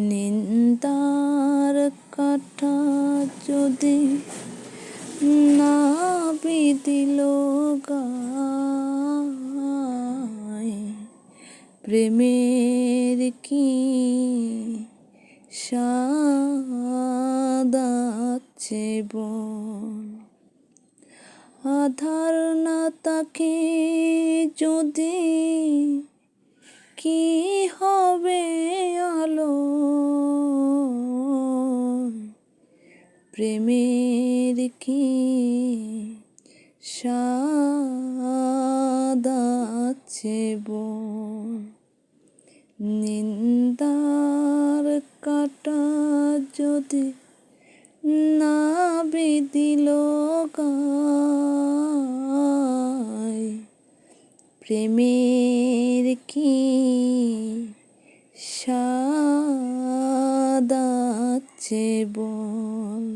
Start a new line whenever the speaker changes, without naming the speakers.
নিন্দার কাটা যদি না বিদিল প্রেমের কি সাদাচ্ছে বন? আধার না তাকে যদি কি প্রেমের কি সাদাচ্ছে বন নিন্দার কাটা যদি না বিদিল প্রেমের কি আছে বল।